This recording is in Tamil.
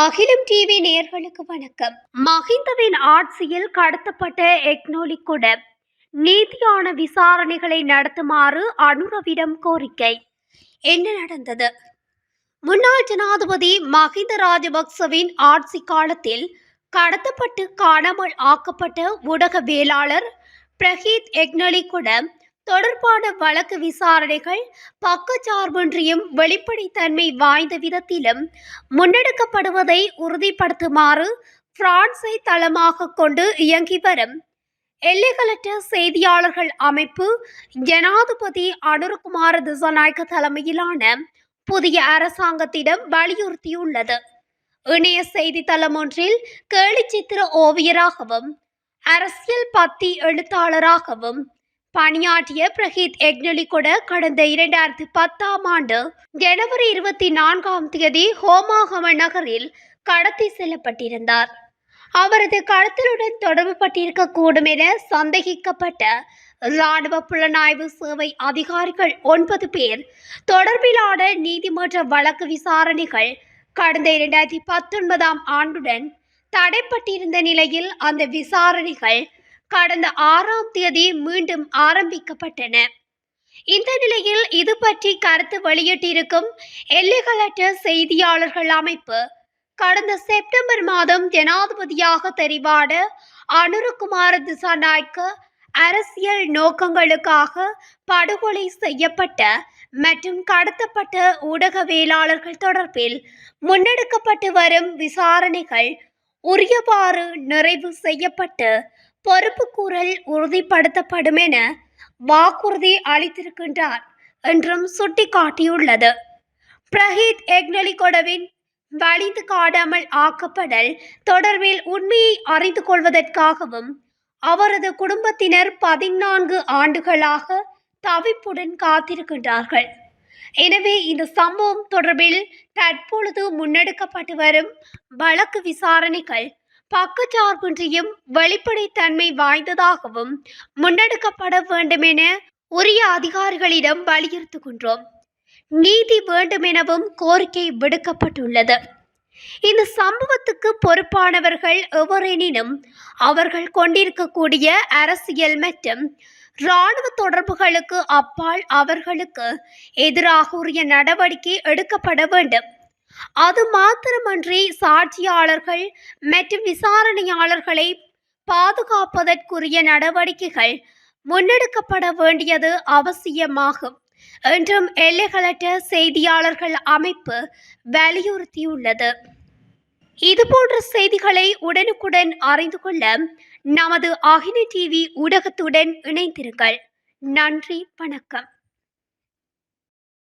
அகிலம் டிவி நேர்களுக்கு வணக்கம். மஹிந்தவின் ஆட்சியில் கடத்தப்பட்ட எக்னோலி கூட நீதியான விசாரணைகளை நடத்துமாறு அனுரவிடம் கோரிக்கை. என்ன நடந்தது? முன்னாள் ஜனாதிபதி மஹிந்த ராஜபக்சவின் ஆட்சி காலத்தில் கடத்தப்பட்டு காணாமல் ஆக்கப்பட்ட ஊடகவியலாளர் பிரகீத் எக்னலி கூட தொடர்பான வழக்கு விசாரணைகள் பக்கச்சார்பின்றியும் வெளிப்படைத்தன்மை வாய்ந்த விதத்திலும் முன்னெடுக்கப்படுவதை உறுதிப்படுத்துமாறு பிரான்ஸை தளமாக கொண்டு இயங்கி வரும். எல்லைகளற்ற செய்தியாளர்கள் அமைப்பு ஜனாதிபதி அனுர்குமார திசநாயக்க தலைமையிலான புதிய அரசாங்கத்திடம் வலியுறுத்தியுள்ளது. இணைய செய்தித்தளம் ஒன்றில் கேலிச்சித்திர ஓவியராகவும் அரசியல் பத்தி எழுத்தாளராகவும் பணியாற்றிய பிரஹித் எக்னலிகொட கடந்த இரண்டாயிரத்தி பத்தாம் ஆண்டு ஜனவரி இருபத்தி நான்காம் தேதி ஹோமாகம நகரில் கடத்தி செல்லப்பட்டிருந்தார். அவரது கடத்தலுடன் தொடர்பு பட்டிருக்கக்கூடும் என சந்தேகிக்கப்பட்ட இராணுவ புலனாய்வு சேவை அதிகாரிகள் ஒன்பது பேர் தொடர்பிலான நீதிமன்ற வழக்கு விசாரணைகள் கடந்த இரண்டாயிரத்தி பத்தொன்பதாம் ஆண்டுடன் தடைப்பட்டிருந்த நிலையில் அந்த விசாரணைகள் கடந்த ஆறாம் தேதி மீண்டும் ஆரம்பிக்கப்பட்டன. இந்த நிலையில் இது பற்றி கருத்து வெளியிட்டிருக்கும் எல்லைகளற்ற செய்தியாளர்கள் அமைப்பு கடந்த செப்டம்பர் மாதம் ஜனாதிபதியாக தெரிவான அனுரகுமார திசாநாய்க்கு அரசியல் நோக்கங்களுக்காக படுகொலை செய்யப்பட்ட மற்றும் கடத்தப்பட்ட ஊடகவியலாளர்கள் தொடர்பில் முன்னெடுக்கப்பட்டு வரும் விசாரணைகள் உரியவாறு நிறைவு செய்யப்பட்டு பொறுப்புக்கூறல் உறுதிப்படுத்தப்படும் என வாக்குறுதி அளித்திருக்கின்றார் என்றும் சுட்டிக்காட்டியுள்ளது. பிரஹீத் எக்னலிகொடவின் வலிந்து காடாமல் ஆக்கப்படல் தொடர்பில் உண்மையை அறிந்து கொள்வதற்காகவும் அவரது குடும்பத்தினர் பதினான்கு ஆண்டுகளாக தவிப்புடன் காத்திருக்கின்றார்கள். எனவே இந்த சம்பவம் தொடர்பில் தற்பொழுது முன்னெடுக்கப்பட்டு வரும் வழக்கு விசாரணைகள் பக்கச்சார்பின்றியும் வெளிப்படைத்தன்மை வாய்ந்ததாகவும் முன்னெடுக்கப்பட வேண்டும் என உரிய அதிகாரிகளிடம் வலியுறுத்துகின்றோம். நீதி வேண்டுமெனவும் கோரிக்கை விடுக்கப்பட்டுள்ளது. இந்த சம்பவத்துக்கு பொறுப்பானவர்கள் எவரெனினும் அவர்கள் கொண்டிருக்கக்கூடிய அரசியல் மற்றும் இராணுவ தொடர்புகளுக்கு அப்பால் அவர்களுக்கு எதிராக உரிய நடவடிக்கை எடுக்கப்பட வேண்டும். அது மாத்திரமன்றி சாட்சியாளர்கள் மற்றும் விசாரணையாளர்களை பாதுகாப்பதற்குரிய நடவடிக்கைகள் முன்னெடுக்கப்பட வேண்டியது அவசியமாகும் என்றும் எல்லைகளற்ற செய்தியாளர்கள் அமைப்பு வலியுறுத்தியுள்ளது. இதுபோன்ற செய்திகளை உடனுக்குடன் அறிந்து கொள்ள நமது அகில டிவி ஊடகத்துடன் இணைந்திருங்கள். நன்றி வணக்கம்.